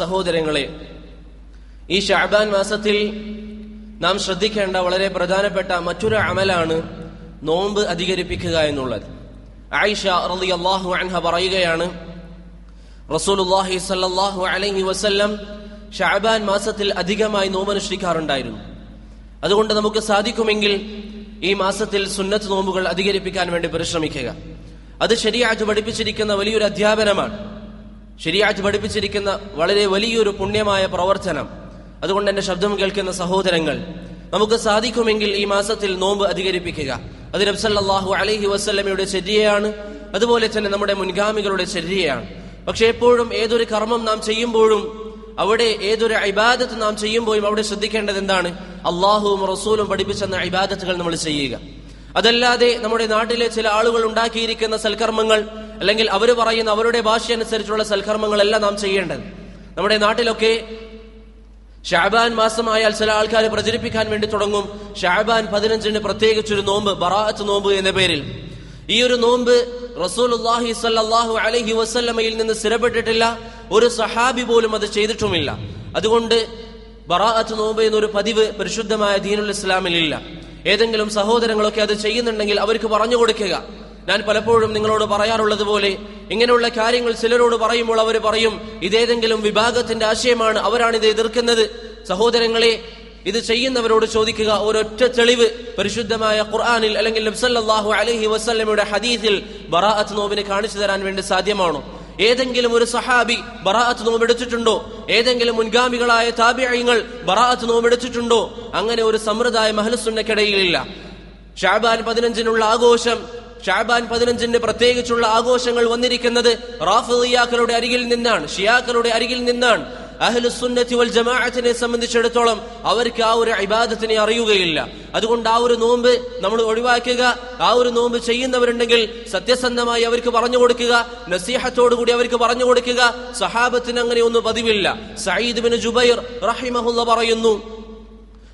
സഹോദരങ്ങളെ ഈ ഷാബാൻ മാസത്തിൽ നാം ശ്രദ്ധിക്കേണ്ട വളരെ പ്രധാനപ്പെട്ട മറ്റൊരു അമലാണ് നോമ്പ് അധികരിപ്പിക്കുക എന്നുള്ളത്. ആയിഷ റളിയല്ലാഹു അൻഹ പറയുകയാണ് റസൂലുള്ളാഹി സല്ലാഹു അലൈഹി വസല്ലം ഷാബാൻ മാസത്തിൽ അധികമായി നോമ്പനുഷ്ഠിക്കാറുണ്ടായിരുന്നു അതുകൊണ്ട് നമുക്ക് സാധിക്കുമെങ്കിൽ ഈ മാസത്തിൽ സുന്നത്ത് നോമ്പുകൾ അധികരിപ്പിക്കാൻ വേണ്ടി പരിശ്രമിക്കുക. അത് ശരിയാക്കി പഠിപ്പിച്ചിരിക്കുന്ന വലിയൊരു അധ്യാപനമാണ്. ശരിയാറ്റ് പഠിപ്പിച്ചിരിക്കുന്ന വളരെ വലിയൊരു പുണ്യമായ പ്രവർത്തനം. അതുകൊണ്ട് എന്റെ ശബ്ദം കേൾക്കുന്ന സഹോദരങ്ങൾ നമുക്ക് സാധിക്കുമെങ്കിൽ ഈ മാസത്തിൽ നോമ്പ് അധികരിപ്പിക്കുക. അത് നബ്സല്ലാഹു അലഹി വസ്ല്ലമയുടെ ചര്യയാണ് അതുപോലെ തന്നെ നമ്മുടെ മുൻഗാമികളുടെ ചര്യയാണ്. പക്ഷെ എപ്പോഴും ഏതൊരു കർമ്മം നാം ചെയ്യുമ്പോഴും അവിടെ ഏതൊരു ഇബാദത്ത് നാം ചെയ്യുമ്പോഴും അവിടെ ശ്രദ്ധിക്കേണ്ടത് എന്താണ്? അള്ളാഹുവും റസൂലും പഠിപ്പിച്ചെന്ന ഇബാദത്തുകൾ നമ്മൾ ചെയ്യുക. അതല്ലാതെ നമ്മുടെ നാട്ടിലെ ചില ആളുകൾ ഉണ്ടാക്കിയിരിക്കുന്ന സൽക്കർമ്മങ്ങൾ അല്ലെങ്കിൽ അവർ പറയുന്ന അവരുടെ ഭാഷ അനുസരിച്ചുള്ള സൽക്കർമ്മങ്ങളെല്ലാം നാം ചെയ്യേണ്ടത്. നമ്മുടെ നാട്ടിലൊക്കെ ഷാബാൻ മാസമായാൽ ചില ആൾക്കാർ പ്രചരിപ്പിക്കാൻ വേണ്ടി തുടങ്ങും. ഷാബാൻ പതിനഞ്ചിന് പ്രത്യേകിച്ചൊരു നോമ്പ് ബറാത്ത് നോമ്പ് എന്ന പേരിൽ. ഈ ഒരു നോമ്പ് സ്വല്ലല്ലാഹു അലൈഹി വസല്ലമയിൽ നിന്ന് സ്ഥിരപ്പെട്ടിട്ടില്ല. ഒരു സഹാബി പോലും അത് ചെയ്തിട്ടുമില്ല. അതുകൊണ്ട് ബറാഅത്ത് നോമ്പ് എന്നൊരു പതിവ് പരിശുദ്ധമായ ദീനുൽ ഇസ്ലാമിൽ ഇല്ല ഏതെങ്കിലും സഹോദരങ്ങളൊക്കെ അത് ചെയ്യുന്നുണ്ടെങ്കിൽ അവർക്ക് പറഞ്ഞു കൊടുക്കുക. ഞാൻ പലപ്പോഴും നിങ്ങളോട് പറയാറുള്ളത് പോലെ ഇങ്ങനെയുള്ള കാര്യങ്ങൾ ചിലരോട് പറയുമ്പോൾ അവർ പറയും ഇതേതെങ്കിലും വിഭാഗത്തിന്റെ ആശയമാണ് അവരാണ് ഇത് എതിർക്കുന്നത്. സഹോദരങ്ങളെ ഇത് ചെയ്യുന്നവരോട് ചോദിക്കുക ഒരൊറ്റ തെളിവ്. പരിശുദ്ധമായ ഖുർആാനിൽ അല്ലെങ്കിൽ അലഹി വസ്ലമയുടെ ഹദീസിൽ ബറാഅത്ത് നോബിനെ കാണിച്ചു തരാൻ വേണ്ടി സാധ്യമാണോ? ഏതെങ്കിലും ഒരു സഹാബി ബറാഅത്ത് നോമ്പെടുത്തിട്ടുണ്ടോ ഏതെങ്കിലും മുൻഗാമികളായ താബിയങ്ങൾ ബറാഅത്ത് നോമ്പെടുത്തിട്ടുണ്ടോ അങ്ങനെ ഒരു സമ്പ്രദായം അഹ്ലുസുന്നക്കിടയിലില്ല. ഷാബാൻ പതിനഞ്ചിനുള്ള ആഘോഷം ഷാബാൻ പതിനഞ്ചിന് പ്രത്യേകിച്ചുള്ള ആഘോഷങ്ങൾ വന്നിരിക്കുന്നത് റാഫിയാക്കളുടെ അരികിൽ നിന്നാണ് ഷിയാക്കളുടെ അരികിൽ നിന്നാണ്. അഹ്ലുസുന്നത്തി വൽ ജമാഅത്തിനെ സംബന്ധിച്ചിടത്തോളം അവർക്ക് ആ ഒരു ഇബാദത്തിനെ അറിയുകയില്ല അതുകൊണ്ട് ആ ഒരു നോമ്പ് നമ്മൾ ഒഴിവാക്കുക ആ ഒരു നോമ്പ് ചെയ്യുന്നവരുണ്ടെങ്കിൽ സത്യസന്ധമായി അവർക്ക് പറഞ്ഞു കൊടുക്കുക നസീഹത്തോടു കൂടി അവർക്ക് പറഞ്ഞു കൊടുക്കുക സഹാബത്തിന് അങ്ങനെ ഒന്നും പതിവില്ല സയ്യിദ് ബിൻ ജുബൈർ റഹിമഹുല്ല പറയുന്നു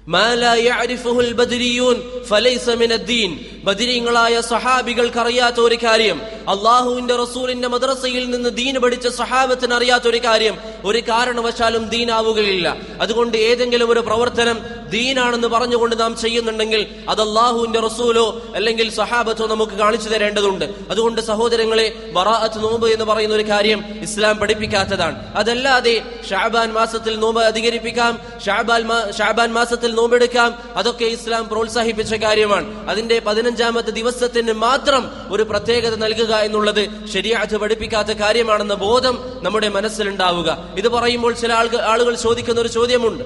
ما لا يعرفه البدريون فليس من الدين ബദിരീങ്ങളായ സഹാബികൾക്ക് അറിയാത്ത ഒരു കാര്യം അള്ളാഹുവിന്റെ റസൂലിന്റെ മദ്രസയിൽ നിന്ന് ദീൻ പഠിച്ച സഹാബത്തിന് അറിയാത്ത ഒരു കാര്യം ഒരു കാരണവശാലും ദീനാവുകയില്ല. അതുകൊണ്ട് ഏതെങ്കിലും ഒരു പ്രവർത്തനം ദീനാണെന്ന് പറഞ്ഞുകൊണ്ട് നാം ചെയ്യുന്നുണ്ടെങ്കിൽ അത് അള്ളാഹുവിന്റെ റസൂലോ അല്ലെങ്കിൽ സഹാബത്തോ നമുക്ക് കാണിച്ചു തരേണ്ടതുണ്ട്. അതുകൊണ്ട് സഹോദരങ്ങളെ ബറാഅത്ത് നോമ്പ് എന്ന് പറയുന്ന ഒരു കാര്യം ഇസ്ലാം പഠിപ്പിക്കാത്തതാണ്. അതല്ലാതെ ഷാബാൻ മാസത്തിൽ നോമ്പ് അധികരിപ്പിക്കാം ഷാബാൻ ഷാബാൻ മാസത്തിൽ നോമ്പെടുക്കാം അതൊക്കെ ഇസ്ലാം പ്രോത്സാഹിപ്പിച്ച കാര്യമാണ്. അതിന്റെ പതിനഞ്ചാമത്തെ ദിവസത്തിന് മാത്രം ഒരു പ്രത്യേകത നൽകുക എന്നുള്ളത് ശരിയാറ്റ് പഠിപ്പിക്കാത്ത കാര്യമാണെന്ന ബോധം നമ്മുടെ മനസ്സിലുണ്ടാവുക. ഇത് പറയുമ്പോൾ ചില ആളുകൾ ആളുകൾ ചോദിക്കുന്ന ഒരു ചോദ്യമുണ്ട്.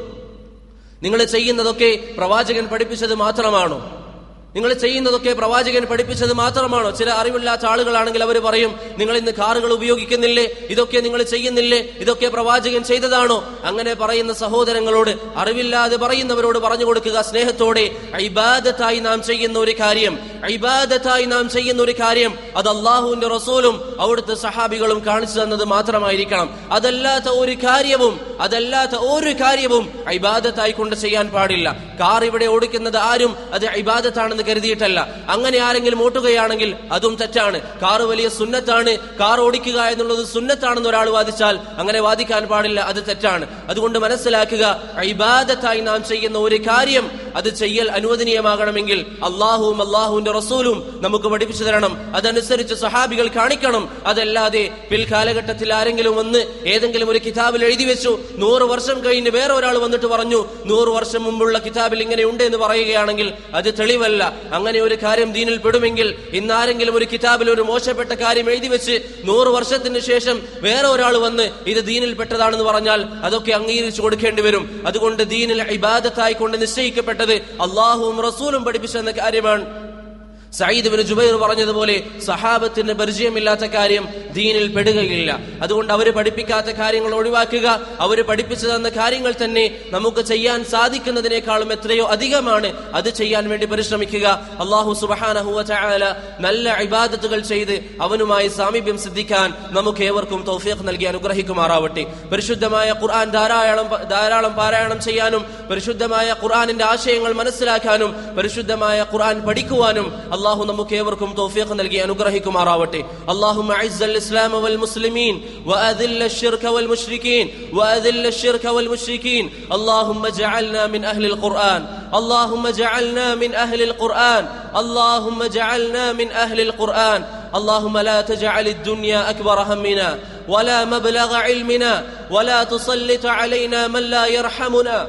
നിങ്ങൾ ചെയ്യുന്നതൊക്കെ പ്രവാചകൻ പഠിപ്പിച്ചത് മാത്രമാണോ? നിങ്ങൾ ചെയ്യുന്നതൊക്കെ പ്രവാചകൻ പഠിപ്പിച്ചത് മാത്രമാണോ? ചില അറിവില്ലാത്ത ആളുകളാണെങ്കിൽ അവർ പറയും നിങ്ങൾ ഇന്ന് കാറുകൾ ഉപയോഗിക്കുന്നില്ലേ? ഇതൊക്കെ നിങ്ങൾ ചെയ്യുന്നില്ലേ? ഇതൊക്കെ പ്രവാചകൻ ചെയ്തതാണോ? അങ്ങനെ പറയുന്ന സഹോദരങ്ങളോട് അറിവില്ലാതെ പറയുന്നവരോട് പറഞ്ഞു കൊടുക്കുക സ്നേഹത്തോടെ ഇബാദത്തായി നാം ചെയ്യുന്ന ഒരു കാര്യം ഇബാദത്തായി നാം ചെയ്യുന്ന ഒരു കാര്യം അത് അള്ളാഹുവിന്റെ റസൂലും അവിടുത്തെ സഹാബികളും കാണിച്ചു തന്നത് മാത്രമായിരിക്കണം. അതല്ലാത്ത ഒരു കാര്യവും അതല്ലാത്ത ഒരു കാര്യവും ഇബാദത്തായി കൊണ്ട് ചെയ്യാൻ പാടില്ല. കാർ ഇവിടെ ഓടിക്കുന്നത് ആരും അത് ഇബാദത്താണെന്ന് കരുതിയിട്ടല്ല. അങ്ങനെ ആരെങ്കിലും ഓട്ടുകയാണെങ്കിൽ അതും തെറ്റാണ്. കാർ വലിയ സുന്നത്താണ്. കാർ ഓടിക്കുക എന്നുള്ളത് സുന്നത്താണെന്ന് ഒരാൾ വാദിച്ചാൽ അങ്ങനെ വാദിക്കാൻ പാടില്ല അത് തെറ്റാണ്. അതുകൊണ്ട് മനസ്സിലാക്കുക ഇബാദത്തായി നാം ചെയ്യുന്ന ഒരു കാര്യം അത് ചെയ്യൽ അനുവദനീയമാകണമെങ്കിൽ അള്ളാഹുവും അള്ളാഹുവിന്റെ റസൂലും നമുക്ക് പഠിപ്പിച്ചു തരണം. അതനുസരിച്ച് സഹാബികൾ കാണിക്കണം. അതല്ലാതെ പിൽകാലഘട്ടത്തിൽ ആരെങ്കിലും വന്ന് ഏതെങ്കിലും ഒരു കിതാബിൽ എഴുതി വെച്ചു. നൂറ് വർഷം കഴിഞ്ഞ് വേറെ ഒരാൾ വന്നിട്ട് പറഞ്ഞു നൂറ് വർഷം മുമ്പുള്ള കിതാബിൽ ഇങ്ങനെ ഉണ്ട് എന്ന് പറയുകയാണെങ്കിൽ അത് തെളിവല്ല. അങ്ങനെ ഒരു കാര്യം ദീനിൽ പെടുമെങ്കിൽ ഇന്നാരെങ്കിലും ഒരു കിതാബിൽ ഒരു മോശപ്പെട്ട കാര്യം എഴുതി വെച്ച് നൂറ് വർഷത്തിന് ശേഷം വേറെ ഒരാൾ വന്ന് ഇത് ദീനിൽ പെട്ടതാണെന്ന് പറഞ്ഞാൽ അതൊക്കെ അംഗീകരിച്ചു കൊടുക്കേണ്ടി വരും. അതുകൊണ്ട് ദീനിൽ ഇബാദത്തായി കൊണ്ട് നിശ്ചയിക്കപ്പെട്ടത് അള്ളാഹുവും റസൂലും പഠിപ്പിച്ചെന്ന കാര്യമാണ്. സയ്യിദ് ബിൻ ജുബൈർ പറഞ്ഞതുപോലെ സഹാബത്തിന് പരിചയമില്ലാത്ത കാര്യം ദീനിൽ പെടുകയില്ല. അതുകൊണ്ട് അവർ പഠിപ്പിക്കാത്ത കാര്യങ്ങൾ ഒഴിവാക്കുക അവർ പഠിപ്പിച്ചു തന്ന കാര്യങ്ങൾ തന്നെ നമുക്ക് ചെയ്യാൻ സാധിക്കുന്നതിനേക്കാളും എത്രയോ അധികമാണ് അത് ചെയ്യാൻ വേണ്ടി പരിശ്രമിക്കുക. അള്ളാഹു സുബഹാനഹുവ നല്ല ഇബാദത്തുകൾ ചെയ്ത് അവനുമായി സാമീപ്യം സിദ്ധിക്കാൻ നമുക്ക് ഏവർക്കും തൗഫീഖ് നൽകി അനുഗ്രഹിക്കുമാറാവട്ടെ. പരിശുദ്ധമായ ഖുർആൻ ധാരാളം ധാരാളം പാരായണം ചെയ്യാനും പരിശുദ്ധമായ ഖുർആനിന്റെ ആശയങ്ങൾ മനസ്സിലാക്കാനും പരിശുദ്ധമായ ഖുർആൻ പഠിക്കുവാനും അള്ളാഹു നമുക്ക് ഏവർക്കും തൗഫീഖ് നൽകി അനുഗ്രഹിക്കുമാറാവട്ടെ اللهم اعز الاسلام والمسلمين واذل الشرك والمشركين واذل الشرك والمشركين اللهم اجعلنا من اهل القران اللهم اجعلنا من اهل القران اللهم اجعلنا من اهل القران اللهم لا تجعل الدنيا اكبر همنا ولا مبلغ علمنا ولا تسلط علينا من لا يرحمنا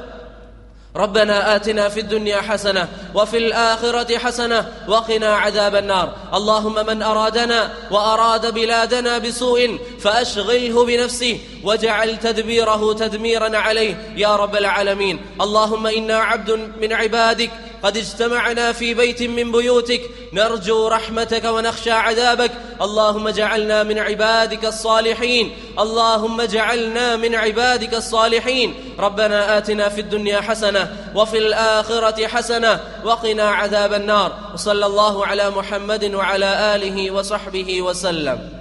ربنا آتنا في الدنيا حسنة وفي الآخرة حسنة وقنا عذاب النار. اللهم من أرادنا وأراد بلادنا بسوء فأشغله بنفسه واجعل تدبيره تدميرا عليه يا رب العالمين. اللهم إنا عبد من عبادك قد اجتمعنا في بيت من بيوتك نرجو رحمتك ونخشى عذابك. اللهم اجعلنا من عبادك الصالحين. اللهم اجعلنا من عبادك الصالحين. ربنا آتنا في الدنيا حسنة وفي الآخرة حسنة وقنا عذاب النار. وصلى الله على محمد وعلى آله وصحبه وسلم.